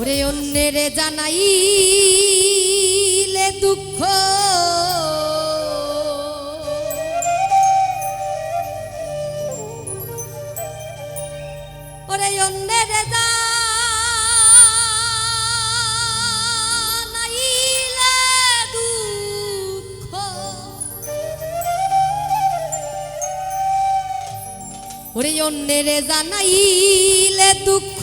ওরে অন্যেরে জানাইলে দুঃখ। ওরে অন্যেরে জানাইলে দুঃখ। ওরে অন্যেরে জানাইলে দুঃখ।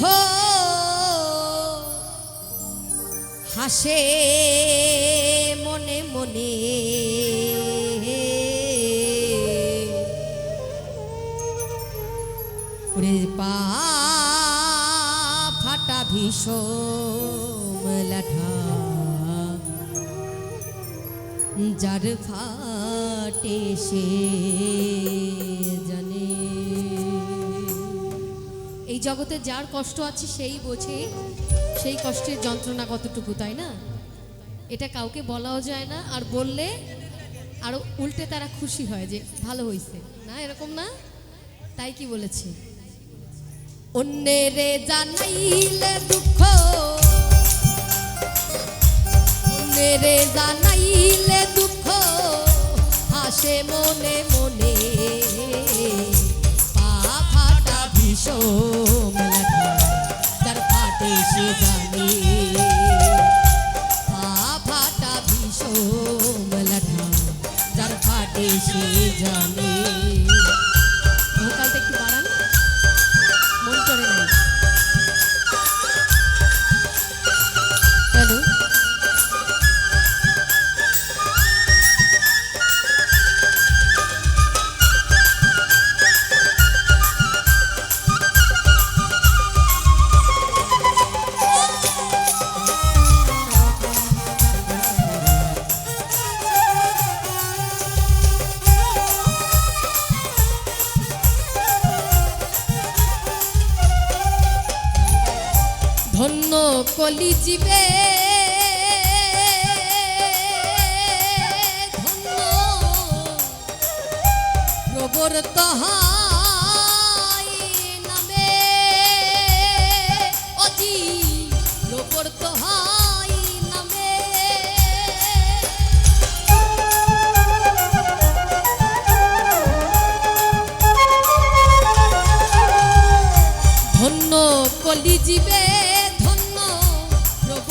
হাসে মনে মনে। পা ফাটা ভীষণ লাঠা যার ফাটে সে জানে। এই জগতে যার কষ্ট আছে সেই বোঝে। সেই কষ্টের যন্ত্রণা কতটুকু, তাই না? এটা কাউকে বলাও যায় না, আর বললে আরও উল্টে তারা খুশি হয় যে ভালো হয়েছে না, এরকম না? তাই কি বলেছে? অন্যেরে জানাইলে দুঃখ, অন্যেরে জানাইলে দুঃখ, হাসে মনে মনে পা ফাটা ভীষণ। জানে। কলি জীবে। প্রবর্ত নামে। অতি প্রবর্ত ধন্য কলি জীবে।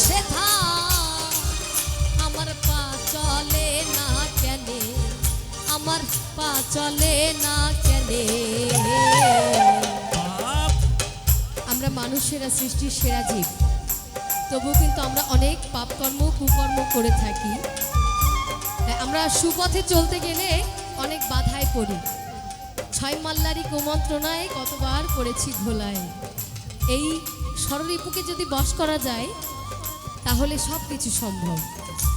যাব সেথা আমার পা চলে না কেনে, আমার পা চলে না কেনে। আমরা মানুষেরা সৃষ্টির সেরা জীব। তবু কিন্তু আমরা অনেক পাপকর্ম, কুকর্ম করে থাকি। আমরা সুপথে চলতে গেলে অনেক বাধায় পড়ি। ছয় মাল্লারি কুমন্ত্রণায় কতবার করেছি ভোলায় এই স্বরলিপুকে যদি বশ করা যায় তাহলে সব কিছু সম্ভব।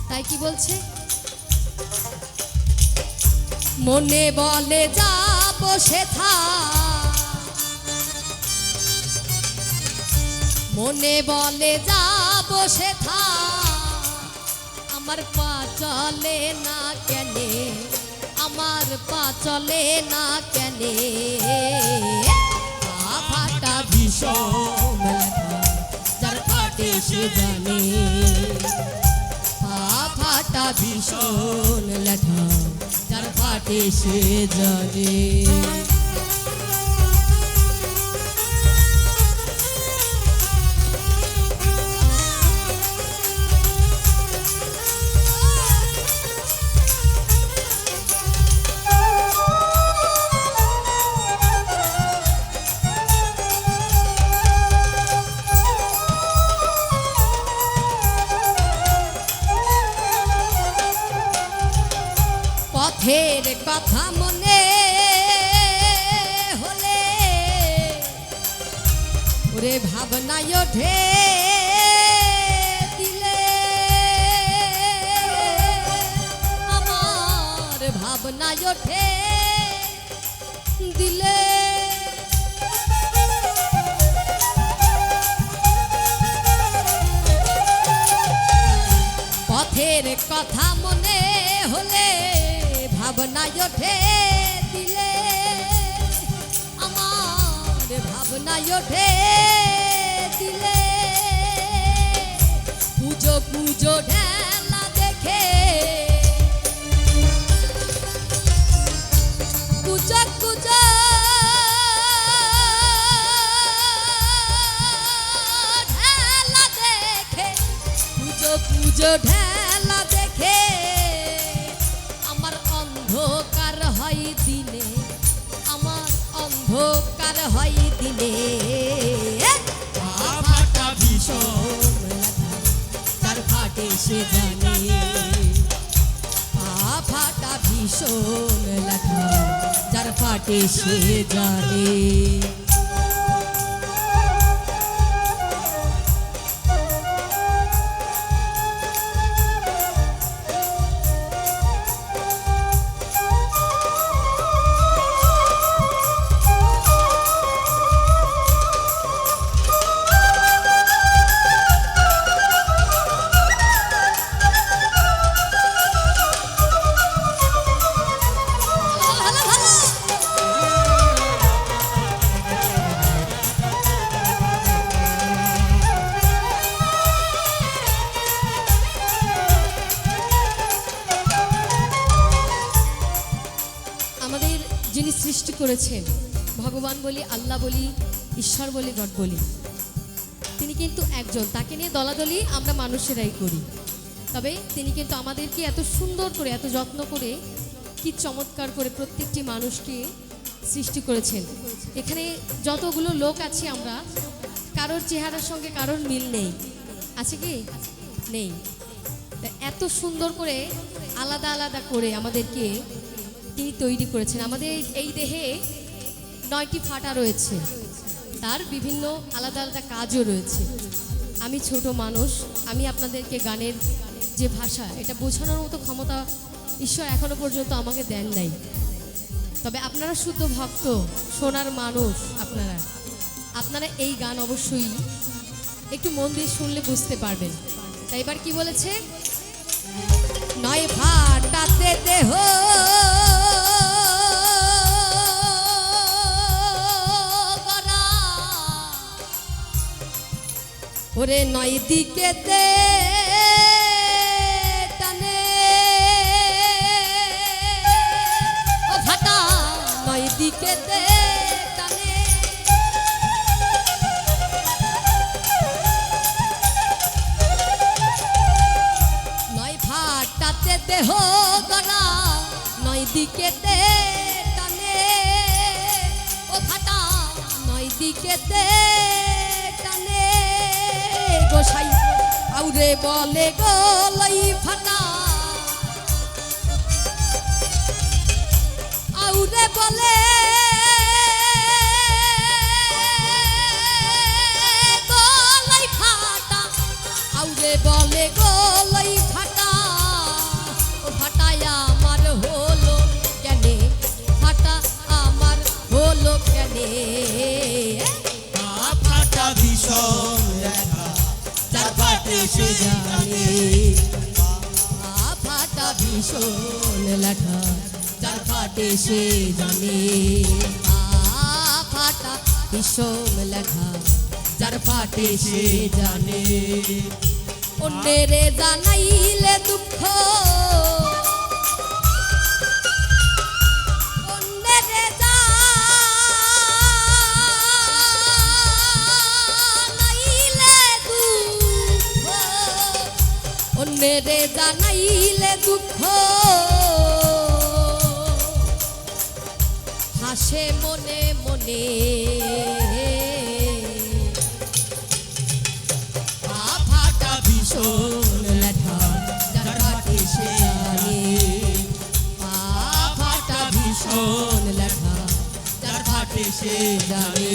তাই কি বলছে? মনে বলে যাব সেথা মনে বলে যাব সেথা আমার পা চলে না কেনে, আমার পা চলে না কেনে। ভীষণ ফাটে সে জানে। পা ফাটা ভীষণ লেঠা তার ফাটে সে ঢের কথা মনে হলে ওরে ভাবনায় ঢে দিলে আমার ভাবনায় ঢে দিলে। পথের কথা মনে হলে ভাবনা ওঠে দিলে, আমার ভাবনা ওঠে দিলে। পুজো পুজো ঢেলা দেখে কুচো কুচো ঢেলা দেখে, পুজো পুজো ঢেলা অন্ধকার হয় দিলে। ফাটা ভীষণ তার ফাটে সে জানে। ফাটা ভীষণ লেখা যার ফাটে সে জানে। যিনি সৃষ্টি করেছেন, ভগবান বলি, আল্লাহ বলি, ঈশ্বর বলি, গড বলি। তিনি কিন্তু একজন। তাকে নিয়ে দলাদলি আমরা মানুষেরাই করি। তবে তিনি কিন্তু আমাদেরকে এত সুন্দর করে, এত যত্ন করে, কি চমৎকার করে প্রত্যেকটি মানুষকে সৃষ্টি করেছেন। এখানে যতগুলো লোক আছি আমরা, কারোর চেহারার সঙ্গে কারোর মিল নেই। আছে কি? নেই। এত সুন্দর করে, আলাদা আলাদা করে আমাদেরকে তিনি তৈরি করেছেন। আমাদের এই দেহে নয়টি ফাটা রয়েছে। তার বিভিন্ন আলাদা আলাদা কাজও রয়েছে। আমি ছোট মানুষ, আমি আপনাদেরকে গানের যে ভাষা, এটা বোঝানোর মতো ক্ষমতা ঈশ্বর এখনও পর্যন্ত আমাকে দেন নাই। তবে আপনারা শুদ্ধ ভক্ত, সোনার মানুষ আপনারা। আপনারা এই গান অবশ্যই একটু মন দিয়ে শুনলে বুঝতে পারবেন। তাই এবার কি বলেছে? নয় ফাটাতে দেহ ওরে নয় নয় দিকেতে টানে। দেহ গলা নয় দিকেতে টানে। ও নয় দিকেতে টানে আউরে বলে গলাই ফাটা। আউরে বলে গলাই ফাটা। আউরে বলে গলাই ভীষণ লেখা যার ফাটে সে জানে। ফাটা, ভীষণ লেখা যার ফাটে সে জানে। অন্যের জানাইলে দুঃখ অন্যেরে জানাইলে দুঃখ। হাসে মনে মনে। আ ফাটা ভীষণ লেখা যার ফাটে সে জানে ভীষণ লেখা যার ফাটে সে জানে